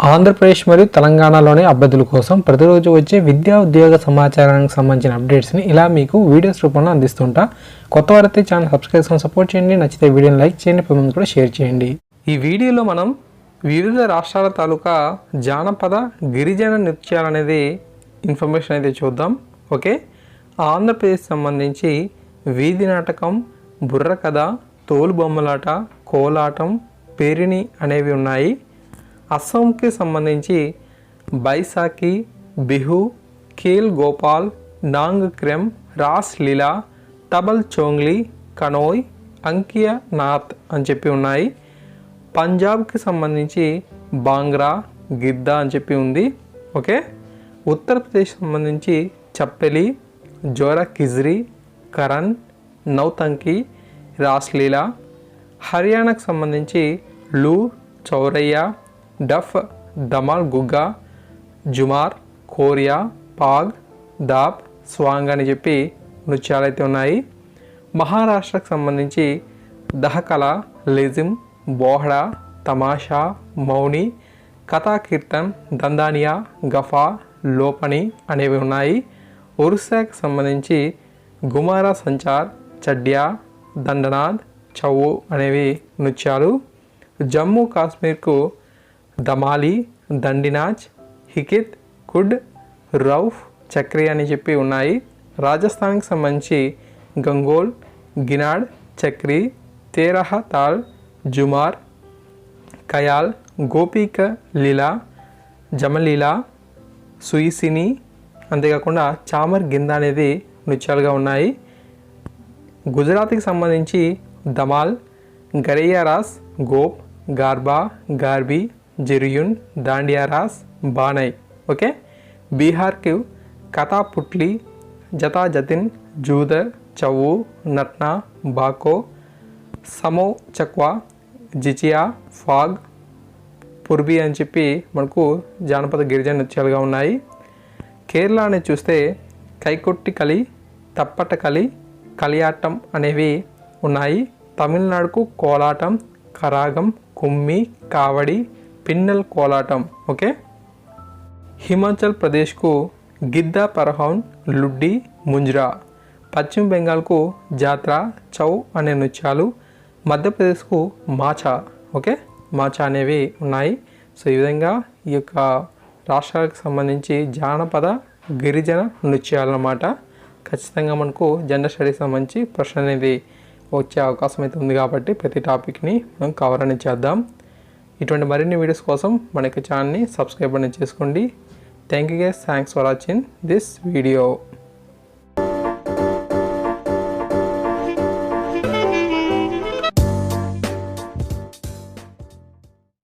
ఆంధ్రప్రదేశ్ మరియు తెలంగాణలోని అభ్యర్థుల కోసం ప్రతిరోజు వచ్చే విద్యా ఉద్యోగ సమాచారానికి సంబంధించిన అప్డేట్స్ని ఇలా మీకు వీడియోస్ రూపంలో అందిస్తుంటా. కొత్త వారైతే ఛానల్ సబ్స్క్రైబ్ చేసుకొని సపోర్ట్ చేయండి. నచ్చితే వీడియోని లైక్ చేయండి. పది మంది కూడా షేర్ చేయండి. ఈ వీడియోలో మనం వివిధ రాష్ట్రాల తాలూకా జానపద గిరిజన నృత్యాలు అనేది ఇన్ఫర్మేషన్ అయితే చూద్దాం. ఓకే? ఆంధ్రప్రదేశ్ సంబంధించి వీధి నాటకం బుర్ర కథ తోలు బొమ్మలాట కోలాటం పేరిణి అనేవి ఉన్నాయి. అస్సాంకి సంబంధించి బైసాఖి బిహు ఖేల్ గోపాల్ నాంగ్ క్రెమ్ రాస్ లీలా తబల్ చోంగ్లీ కనోయ్ అంకియ నాథ్ అని చెప్పి ఉన్నాయి. పంజాబ్కి సంబంధించి బాంగ్రా గిద్దా అని చెప్పి ఉంది. ఓకే? ఉత్తరప్రదేశ్ సంబంధించి చప్పెలి జోరా కిజ్రీ కరణ్ నౌతంకి రాస్లీలా హర్యానాకు సంబంధించి లూ చౌరయ్య డఫ్ దమాల్ గుగ్గా జుమార్ కోరియా పాగ్ దాబ్ స్వాంగ్ అని చెప్పి నృత్యాలు అయితే ఉన్నాయి. మహారాష్ట్రకు సంబంధించి దహకళ లెజిమ్ బోహడా తమాషా మౌని కథా కీర్తన్ దందానియా గఫా లోపని అనేవి ఉన్నాయి. ఒరిస్సాకు సంబంధించి గుమారా సంచార్ చడ్యా దండనాథ్ చౌవు అనేవి నృత్యాలు. జమ్మూ కాశ్మీర్కు దమాలి దండినాచ్ హికిత్ కుడ్ రౌఫ్ చక్రి అని చెప్పి ఉన్నాయి. రాజస్థాన్కి సంబంధించి గంగోల్ గినాడ్ చక్రి తేరహ తాల్ జుమార్ కయాల్ గోపిక లీలా జమలీలా సుయిసిని అంతేకాకుండా చామర్ గింద అనేది నృత్యాలుగా ఉన్నాయి. గుజరాత్కి సంబంధించి దమాల్ గరయ్యారాస్ గోప్ గార్బా గార్బీ జిరియున్ దాండియారాస్ బానై ఓకే? బీహార్కి కథాపుట్లి జతా జతిన్ జూదర్ చవు నట్నా బాకో సమో చక్వా జిచియా ఫాగ్ పుర్బి అని చెప్పి మనకు జానపద గిరిజన నృత్యాలుగా ఉన్నాయి. కేరళని చూస్తే కైకొట్టి కలి తప్పట కలి కలియాటం అనేవి ఉన్నాయి. తమిళనాడుకు కోలాటం కరాగం కుమ్మి కావడి పిన్నెల్ కోలాటం ఓకే? హిమాచల్ ప్రదేశ్కు గిద్దా పరహౌన్ లుడ్డి ముంజ్రా. పశ్చిమ బెంగాల్కు జాత్ర చౌ అనే నృత్యాలు. మధ్యప్రదేశ్కు మాచా ఓకే? మాచా అనేవి ఉన్నాయి. సో ఈ విధంగా ఈ యొక్క రాష్ట్రాలకు సంబంధించి జానపద గిరిజన నృత్యాలు అన్నమాట ఖచ్చితంగా మనకు జెండర్ స్టడీస్ సంబంధించి ప్రశ్న అనేది వచ్చే అవకాశం అయితే ఉంది కాబట్టి ప్రతి టాపిక్ని మనం కవర్ అనేది చేద్దాం. ఇటువంటి మరిన్ని వీడియోస్ కోసం మన యొక్క ఛానల్ని సబ్స్క్రైబ్ అనేది చేసుకోండి. Thank you guys thanks for watching this video